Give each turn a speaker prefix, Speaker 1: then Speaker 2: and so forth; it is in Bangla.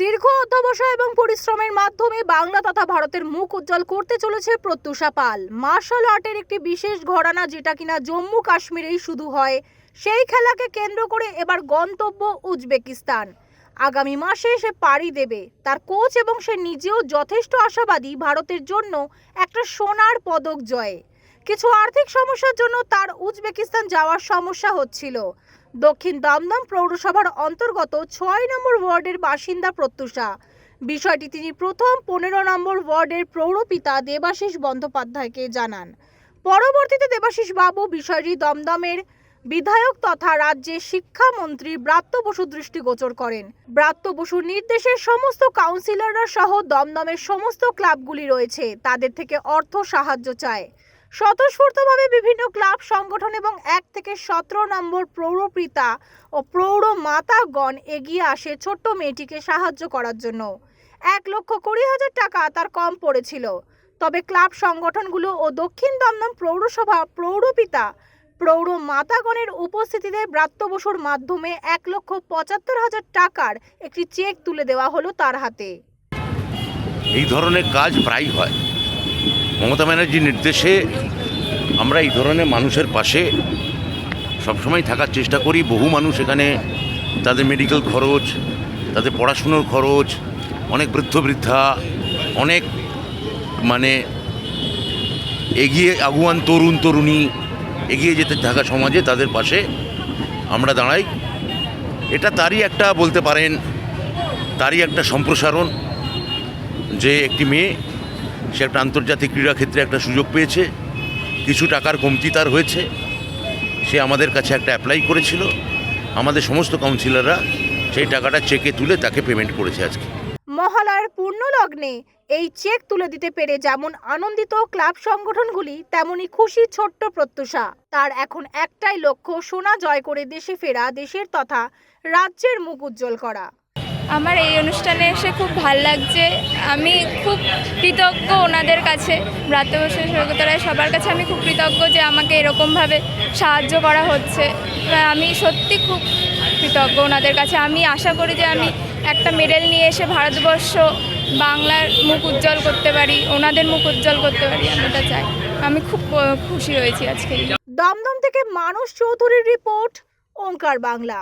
Speaker 1: দীর্ঘ অধ্যবসায় এবং পরিশ্রমের মাধ্যমে বাংলা তথা ভারতের মুখ উজ্জ্বল করতে চলেছে প্রত্যুষা পাল। মার্শাল আর্টের একটি বিশেষ ঘরানা যেটা কিনা জম্মু কাশ্মীরেই শুধু হয়, সেই খেলাকে কেন্দ্র করে এবার গন্তব্য উজবেকিস্তান। আগামী মাসে সে পাড়ি দেবে। তার কোচ এবং সে নিজেও যথেষ্ট আশাবাদী ভারতের জন্য একটা সোনার পদক জয়ে। কিছু আর্থিক সমস্যার জন্য তার উজবেকিস্তান যাওয়ার সমস্যা হচ্ছিল। দক্ষিণ দমদম পৌরসভার অন্তর্গত ছয় নম্বর ওয়ার্ডের বাসিন্দা প্রত্যুষা। বিষয়টি তিনি প্রথম পনেরো নম্বর ওয়ার্ডের পৌরপিতা দেবাশিস বন্দ্যোপাধ্যায়কে জানান। পরবর্তীতে দেবাশিস বাবু বিষয়টি দমদমের বিধায়ক তথা রাজ্যের শিক্ষামন্ত্রী ব্রাত্য বসু দৃষ্টিগোচর করেন। ব্রাত্য বসুর নির্দেশে সমস্ত কাউন্সিলররা সহ দমদমের সমস্ত ক্লাবগুলি রয়েছে, তাদের থেকে অর্থ সাহায্য চায়। স্বতঃস্ফূর্তভাবে বিভিন্ন ক্লাব, সংগঠন এবং এক থেকে সতেরো নম্বর প্রৌরপিতা ও প্রৌঢ় মাতাগণ এগিয়ে আসে ছোট্ট মেয়েটিকে সাহায্য করার জন্য। এক লক্ষ কুড়ি হাজার টাকা তার কম পড়েছিল। তবে ক্লাব, সংগঠনগুলো ও দক্ষিণ দমদম পৌরসভা প্রৌরপিতা প্রৌঢ় মাতাগণের উপস্থিতিতে ব্রাত্য বসুর মাধ্যমে এক লক্ষ পঁচাত্তর হাজার টাকার একটি চেক তুলে দেওয়া হলো তার হাতে।
Speaker 2: এই ধরনের কাজ প্রায় হয়। মমতা ব্যানার্জির নির্দেশে আমরা এই ধরনের মানুষের পাশে সবসময় থাকার চেষ্টা করি। বহু মানুষ এখানে তাদের মেডিকেল খরচ, তাদের পড়াশুনোর খরচ, অনেক বৃদ্ধ বৃদ্ধা, অনেক মানে এগিয়ে আগুয়ান তরুণ তরুণী এগিয়ে যেতে থাকা সমাজে তাদের পাশে আমরা দাঁড়াই। এটা তারই একটা বলতে পারেন, তারই একটা সম্প্রসারণ যে একটি মেয়ে সে একটা আন্তর্জাতিক ক্রীড়াক্ষেত্রে একটা সুযোগ পেয়েছে। কিছু টাকার কমতি তার হয়েছে। সে আমাদের কাছে একটা অ্যাপ্লাই করেছিল। আমাদের সমস্ত কাউন্সিলররা সেই টাকাটা চেকে তুলে তাকে পেমেন্ট করেছে আজকে।
Speaker 1: মহালয়ার পূর্ণ লগ্নে এই চেক তুলে দিতে পেরে যেমন আনন্দিত ক্লাব সংগঠনগুলি, তেমনি খুশি ছোট্ট প্রত্যুষা তার এখন একটাই লক্ষ্য, সোনা জয় করে দেশে ফেরা, দেশের তথা রাজ্যের মুখ উজ্জ্বল করা।
Speaker 3: আমার এই অনুষ্ঠানে এসে খুব ভালো লাগছে। আমি খুব কৃতজ্ঞ ওনাদের কাছে। ব্রাত্যবর্ষ সৈকতরায় সবার কাছে আমি খুব কৃতজ্ঞ যে আমাকে এরকমভাবে সাহায্য করা হচ্ছে। আমি সত্যি খুব কৃতজ্ঞ ওনাদের কাছে। আমি আশা করি যে আমি একটা মেডেল নিয়ে এসে ভারতবর্ষ বাংলার মুখ উজ্জ্বল করতে পারি, ওনাদের মুখ উজ্জ্বল করতে পারি, আমি এটা চাই। আমি খুব খুশি হয়েছি আজকে
Speaker 1: দমদম থেকে মানুষ চৌধুরীর রিপোর্ট, ওঙ্কার বাংলা।